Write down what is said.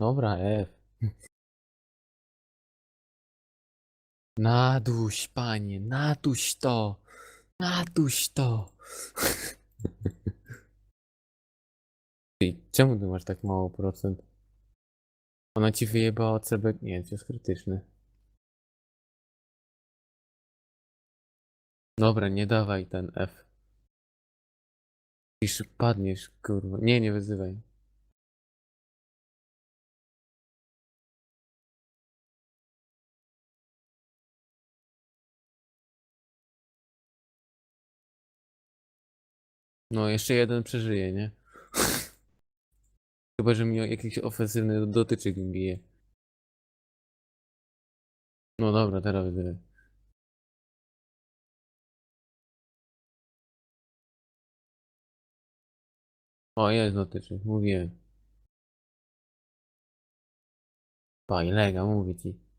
Dobra, F. Naduś, panie, naduś to. Naduś to. Ty, czemu ty masz tak mało procent? Ona ci wyjebała CB... Nie, to jest krytyczny. Dobra, nie dawaj ten F. Pisz, padniesz, kurwa. Nie, nie wyzywaj. No, jeszcze jeden przeżyje, nie? Chyba, że mi jakiś ofensywny dotyczyk mi bije. No dobra, teraz wyzywaj. O, jest dotyczyk, mówiłem. Pa, i lega, mówię ci.